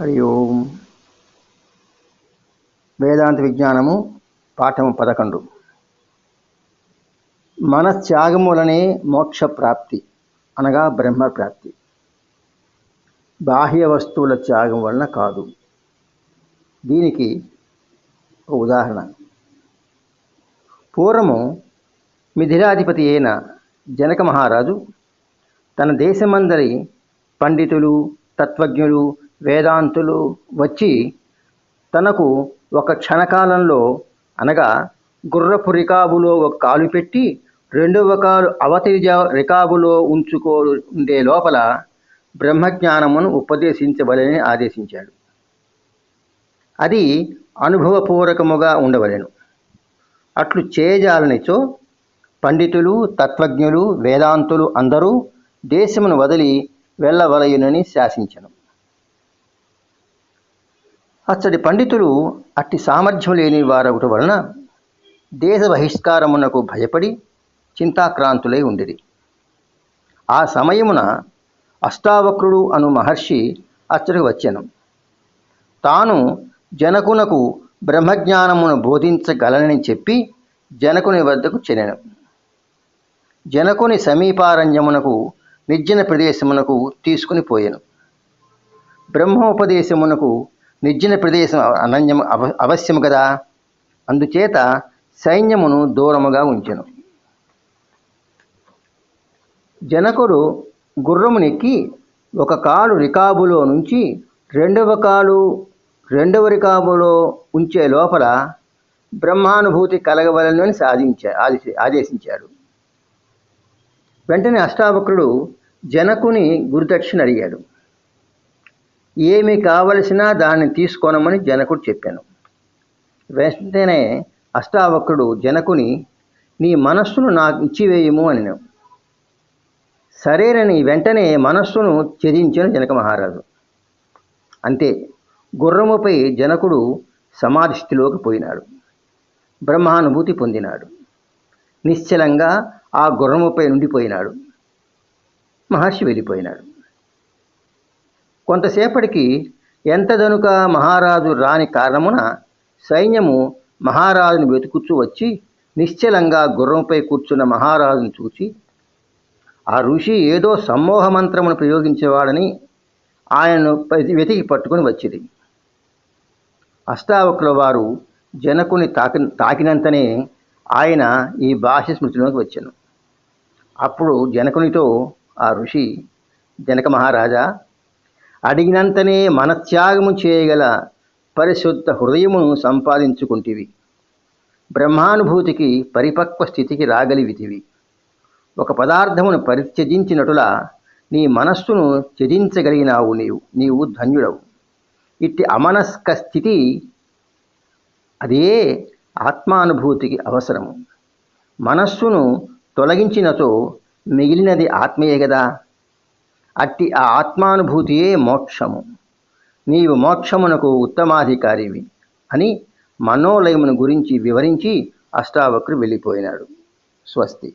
హరి ఓం. వేదాంత విజ్ఞానము పాఠము పదకొండు. మనత్యాగం వలనే మోక్ష ప్రాప్తి అనగా బ్రహ్మ ప్రాప్తి బాహ్య వస్తువుల త్యాగం వలన కాదు. దీనికి ఒక ఉదాహరణ. పూర్వము మిథిలాధిపతి అయిన జనక మహారాజు తన దేశమందరి పండితులు తత్వజ్ఞులు వేదాంతులు వచ్చి తనకు ఒక క్షణకాలంలో అనగా గుర్రపు రికాబులో ఒక కాలు పెట్టి రెండవ కాలు అవతరి రికాబులో ఉంచుకో ఉండే లోపల బ్రహ్మజ్ఞానమును ఉపదేశించవలని ఆదేశించాడు. అది అనుభవపూర్వకముగా ఉండవలెను. అట్లు చేయజాలనిచో పండితులు తత్వజ్ఞులు వేదాంతులు అందరూ దేశమును వదిలి వెళ్ళవలయునని శాసించను. అచ్చడి పండితులు అట్టి సామర్థ్యం లేని వారొకటి వలన దేశ బహిష్కారమునకు భయపడి చింతాక్రాంతులై ఉండిరి. ఆ సమయమున అష్టావక్రుడు అను మహర్షి అచ్చడికి వచ్చెను. తాను జనకునకు బ్రహ్మజ్ఞానమును బోధించగలనని చెప్పి జనకుని వద్దకు చెనెను. జనకుని సమీపారణ్యమునకు నిర్జన ప్రదేశమునకు తీసుకుని పోయాను. బ్రహ్మోపదేశమునకు నిర్జన ప్రదేశం అనన్యం అవ అవశ్యము కదా? అందుచేత సైన్యమును దూరముగా ఉంచెను. జనకుడు గుర్రమునెక్కి ఒక కాలు రికాబులో నుంచి రెండవ కాలు రెండవ రికాబులో ఉంచే లోపల బ్రహ్మానుభూతి కలగవలనని సాధించా ఆదేశి- ఆదేశించాడు. వెంటనే అష్టావక్రుడు జనకుని గురుదక్షిణ అడిగాడు. ఏమి కావలసినా దాన్ని తీసుకోనమని జనకుడు చెప్పాను. వెంటనే అష్టావక్రుడు జనకుని నీ మనస్సును నాకు ఇచ్చివేయము అని సరేనని వెంటనే మనస్సును ఛేదించాను జనక మహారాజు. అంతే గుర్రముపై జనకుడు సమాధిస్థితిలోకి పోయినాడు. బ్రహ్మానుభూతి పొందినాడు. నిశ్చలంగా ఆ గుర్రముపై నుండిపోయినాడు మహర్షి వెళ్ళిపోయినాడు. కొంతసేపటికి ఎంతదనుక మహారాజు రాని కారణమున సైన్యము మహారాజును వెతుకుచూ వచ్చి నిశ్చలంగా గుర్రంపై కూర్చున్న మహారాజును చూచి ఆ ఋషి ఏదో సమ్మోహ మంత్రమును ప్రయోగించేవాడని ఆయనను వెతికి పట్టుకొని వచ్చింది అష్టావకుల వారు జనకుని తాకి తాకినంతనే ఆయన ఈ భాష స్మృతిలోకి వచ్చాను. అప్పుడు జనకునితో ఆ ఋషి జనక మహారాజా అడిగినంతనే మనత్యాగము చేయగల పరిశుద్ధ హృదయమును సంపాదించుకుంటివి. బ్రహ్మానుభూతికి పరిపక్వ స్థితికి రాగలివితివి ఒక పదార్థమును పరిత్యజించినటులా నీ మనస్సును త్యజించగలిగినావు నీవు నీవు ధన్యుడవు. ఇట్టి అమనస్క స్థితి అదే ఆత్మానుభూతికి అవసరము. మనస్సును తొలగించినతో మిగిలినది ఆత్మయే కదా అట్టి ఆ ఆత్మానుభూతియే మోక్షము. నీవు మోక్షమునకు ఉత్తమాధికారివి అని మనోలయమును గురించి వివరించి అష్టావక్రు వెళ్ళిపోయినాడు. స్వస్తి.